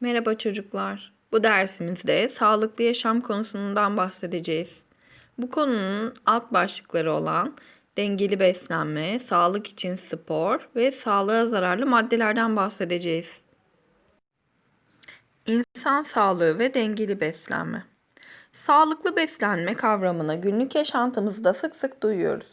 Merhaba çocuklar. Bu dersimizde sağlıklı yaşam konusundan bahsedeceğiz. Bu konunun alt başlıkları olan dengeli beslenme, sağlık için spor ve sağlığa zararlı maddelerden bahsedeceğiz. İnsan sağlığı ve dengeli beslenme. Sağlıklı beslenme kavramını günlük yaşantımızda sık sık duyuyoruz.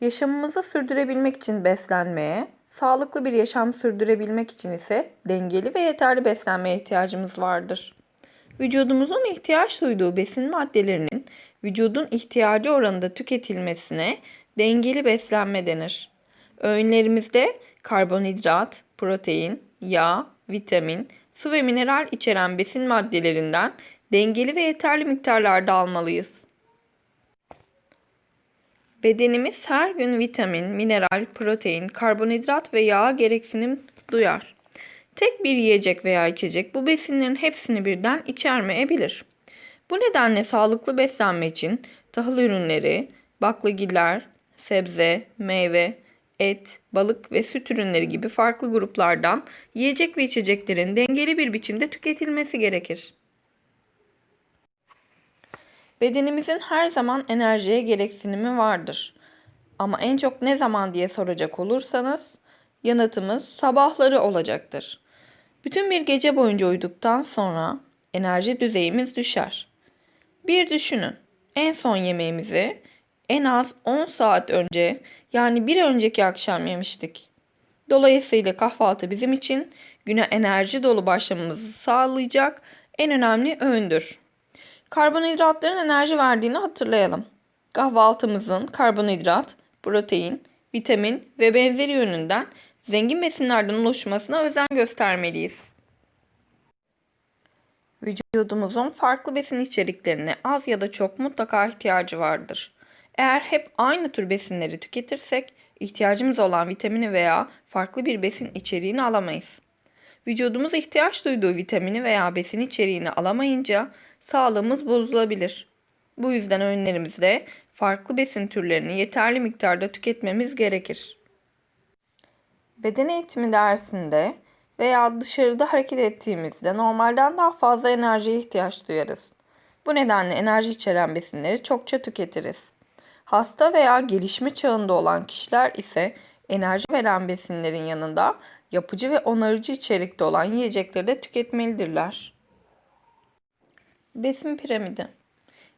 Yaşamımızı sürdürebilmek için beslenmeye, sağlıklı bir yaşam sürdürebilmek için ise dengeli ve yeterli beslenmeye ihtiyacımız vardır. Vücudumuzun ihtiyaç duyduğu besin maddelerinin vücudun ihtiyacı oranında tüketilmesine dengeli beslenme denir. Öğünlerimizde karbonhidrat, protein, yağ, vitamin, su ve mineral içeren besin maddelerinden dengeli ve yeterli miktarlarda almalıyız. Bedenimiz her gün vitamin, mineral, protein, karbonhidrat ve yağ gereksinim duyar. Tek bir yiyecek veya içecek bu besinlerin hepsini birden içermeyebilir. Bu nedenle sağlıklı beslenme için tahıl ürünleri, baklagiller, sebze, meyve, et, balık ve süt ürünleri gibi farklı gruplardan yiyecek ve içeceklerin dengeli bir biçimde tüketilmesi gerekir. Bedenimizin her zaman enerjiye gereksinimi vardır. Ama en çok ne zaman diye soracak olursanız yanıtımız sabahları olacaktır. Bütün bir gece boyunca uyuduktan sonra enerji düzeyimiz düşer. Bir düşünün. En son yemeğimizi en az 10 saat önce yani bir önceki akşam yemiştik. Dolayısıyla kahvaltı bizim için güne enerji dolu başlamamızı sağlayacak en önemli öğündür. Karbonhidratların enerji verdiğini hatırlayalım. Kahvaltımızın karbonhidrat, protein, vitamin ve benzeri yönünden zengin besinlerden oluşmasına özen göstermeliyiz. Vücudumuzun farklı besin içeriklerine az ya da çok mutlaka ihtiyacı vardır. Eğer hep aynı tür besinleri tüketirsek ihtiyacımız olan vitamini veya farklı bir besin içeriğini alamayız. Vücudumuz ihtiyaç duyduğu vitamini veya besin içeriğini alamayınca sağlığımız bozulabilir. Bu yüzden öğünlerimizde farklı besin türlerini yeterli miktarda tüketmemiz gerekir. Beden eğitimi dersinde veya dışarıda hareket ettiğimizde normalden daha fazla enerjiye ihtiyaç duyarız. Bu nedenle enerji içeren besinleri çokça tüketiriz. Hasta veya gelişme çağında olan kişiler ise enerji veren besinlerin yanında yapıcı ve onarıcı içerikte olan yiyecekleri de tüketmelidirler. Besin piramidi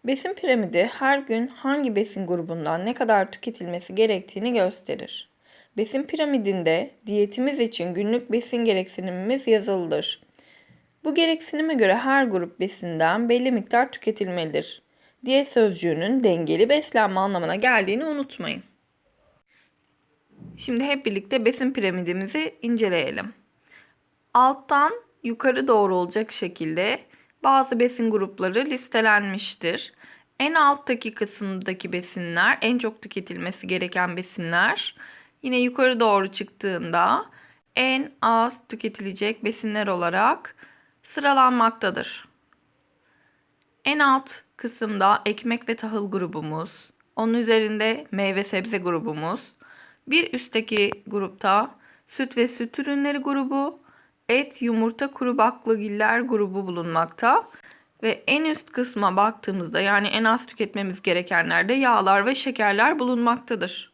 Besin piramidi her gün hangi besin grubundan ne kadar tüketilmesi gerektiğini gösterir. Besin piramidinde diyetimiz için günlük besin gereksinimimiz yazılıdır. Bu gereksinime göre her grup besinden belli miktar tüketilmelidir. Diyet sözcüğünün dengeli beslenme anlamına geldiğini unutmayın. Şimdi hep birlikte besin piramidimizi inceleyelim. Alttan yukarı doğru olacak şekilde bazı besin grupları listelenmiştir. En alttaki kısımdaki besinler, en çok tüketilmesi gereken besinler yine yukarı doğru çıktığında en az tüketilecek besinler olarak sıralanmaktadır. En alt kısımda ekmek ve tahıl grubumuz, onun üzerinde meyve sebze grubumuz, bir üstteki grupta süt ve süt ürünleri grubu, et, yumurta, kuru baklagiller grubu bulunmakta. Ve en üst kısma baktığımızda yani en az tüketmemiz gerekenlerde yağlar ve şekerler bulunmaktadır.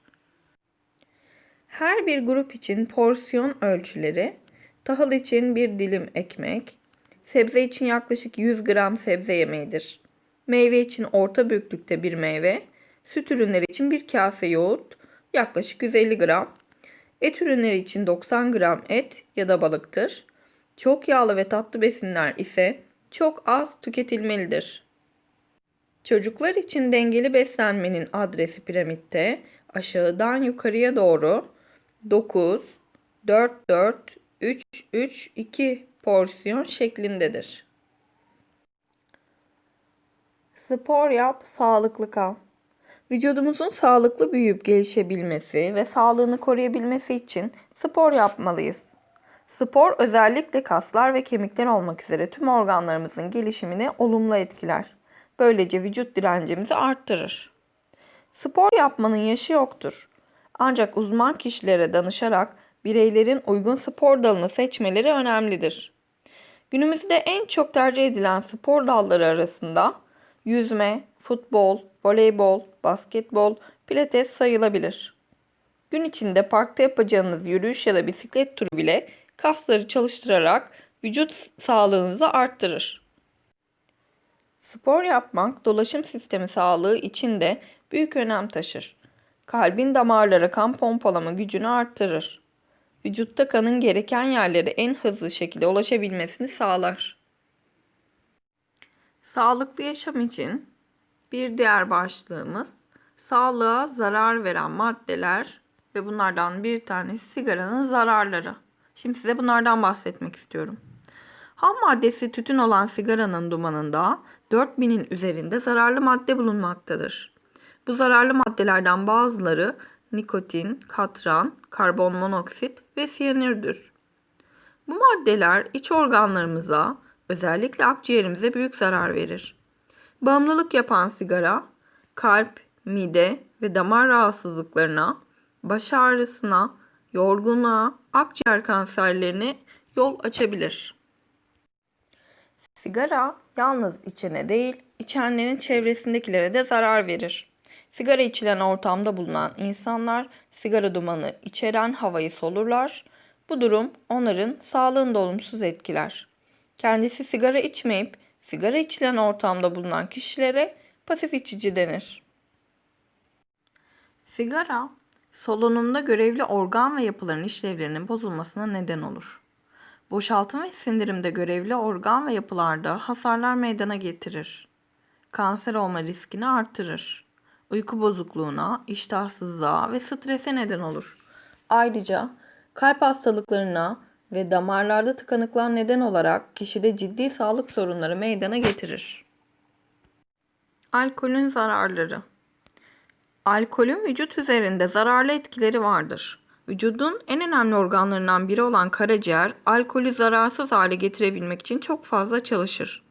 Her bir grup için porsiyon ölçüleri, tahıl için bir dilim ekmek, sebze için yaklaşık 100 gram sebze yemeğidir. Meyve için orta büyüklükte bir meyve, süt ürünleri için bir kase yoğurt, yaklaşık 150 gram, et ürünleri için 90 gram et ya da balıktır. Çok yağlı ve tatlı besinler ise çok az tüketilmelidir. Çocuklar için dengeli beslenmenin adresi piramitte aşağıdan yukarıya doğru 9, 4, 4, 3, 3, 2 porsiyon şeklindedir. Spor yap, sağlıklı kal. Vücudumuzun sağlıklı büyüyüp gelişebilmesi ve sağlığını koruyabilmesi için spor yapmalıyız. Spor özellikle kaslar ve kemikler olmak üzere tüm organlarımızın gelişimini olumlu etkiler. Böylece vücut direncimizi arttırır. Spor yapmanın yaşı yoktur. Ancak uzman kişilere danışarak bireylerin uygun spor dalını seçmeleri önemlidir. Günümüzde en çok tercih edilen spor dalları arasında yüzme, futbol, voleybol, basketbol, pilates sayılabilir. Gün içinde parkta yapacağınız yürüyüş ya da bisiklet turu bile kasları çalıştırarak vücut sağlığınızı arttırır. Spor yapmak dolaşım sistemi sağlığı için de büyük önem taşır. Kalbin damarlara kan pompalama gücünü arttırır. Vücutta kanın gereken yerlere en hızlı şekilde ulaşabilmesini sağlar. Sağlıklı yaşam için bir diğer başlığımız sağlığa zarar veren maddeler ve bunlardan bir tanesi sigaranın zararları. Şimdi size bunlardan bahsetmek istiyorum. Ham maddesi tütün olan sigaranın dumanında 4000'in üzerinde zararlı madde bulunmaktadır. Bu zararlı maddelerden bazıları nikotin, katran, karbon monoksit ve siyanürdür. Bu maddeler iç organlarımıza, özellikle akciğerimize büyük zarar verir. Bağımlılık yapan sigara, kalp, mide ve damar rahatsızlıklarına, baş ağrısına, yorgunluğa, akciğer kanserlerine yol açabilir. Sigara yalnız içene değil, içenlerin çevresindekilere de zarar verir. Sigara içilen ortamda bulunan insanlar sigara dumanı içeren havayı solurlar. Bu durum onların sağlığını da olumsuz etkiler. Kendisi sigara içmeyip sigara içilen ortamda bulunan kişilere pasif içici denir. Sigara, solunumda görevli organ ve yapıların işlevlerinin bozulmasına neden olur. Boşaltım ve sindirimde görevli organ ve yapılarda hasarlar meydana getirir. Kanser olma riskini artırır. Uyku bozukluğuna, iştahsızlığa ve strese neden olur. Ayrıca kalp hastalıklarına ve damarlarda tıkanıklığa neden olarak kişide ciddi sağlık sorunları meydana getirir. Alkolün zararları Alkolün vücut üzerinde zararlı etkileri vardır. Vücudun en önemli organlarından biri olan karaciğer, alkolü zararsız hale getirebilmek için çok fazla çalışır.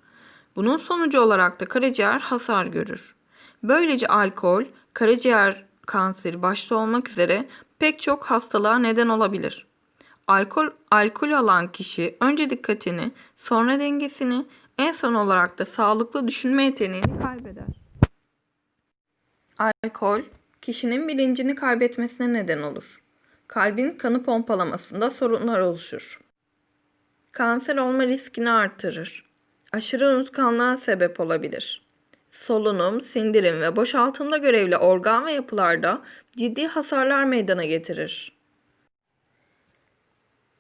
Bunun sonucu olarak da karaciğer hasar görür. Böylece alkol, karaciğer kanseri başta olmak üzere pek çok hastalığa neden olabilir. Alkol, alkol alan kişi önce dikkatini, sonra dengesini, en son olarak da sağlıklı düşünme yeteneğini kaybeder. Alkol, kişinin bilincini kaybetmesine neden olur. Kalbin kanı pompalamasında sorunlar oluşur. Kanser olma riskini artırır. Aşırı unutkanlığa sebep olabilir. Solunum, sindirim ve boşaltımda görevli organ ve yapılarda ciddi hasarlar meydana getirir.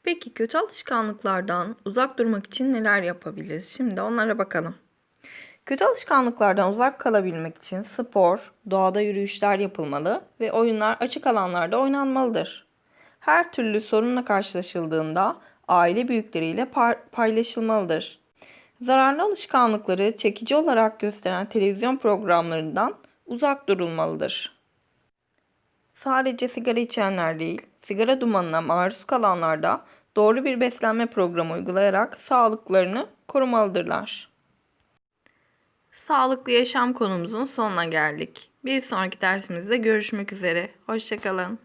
Peki kötü alışkanlıklardan uzak durmak için neler yapabiliriz? Şimdi onlara bakalım. Kötü alışkanlıklardan uzak kalabilmek için spor, doğada yürüyüşler yapılmalı ve oyunlar açık alanlarda oynanmalıdır. Her türlü sorunla karşılaşıldığında aile büyükleriyle paylaşılmalıdır. Zararlı alışkanlıkları çekici olarak gösteren televizyon programlarından uzak durulmalıdır. Sadece sigara içenler değil, sigara dumanına maruz kalanlar da doğru bir beslenme programı uygulayarak sağlıklarını korumalıdırlar. Sağlıklı yaşam konumuzun sonuna geldik. Bir sonraki dersimizde görüşmek üzere. Hoşçakalın.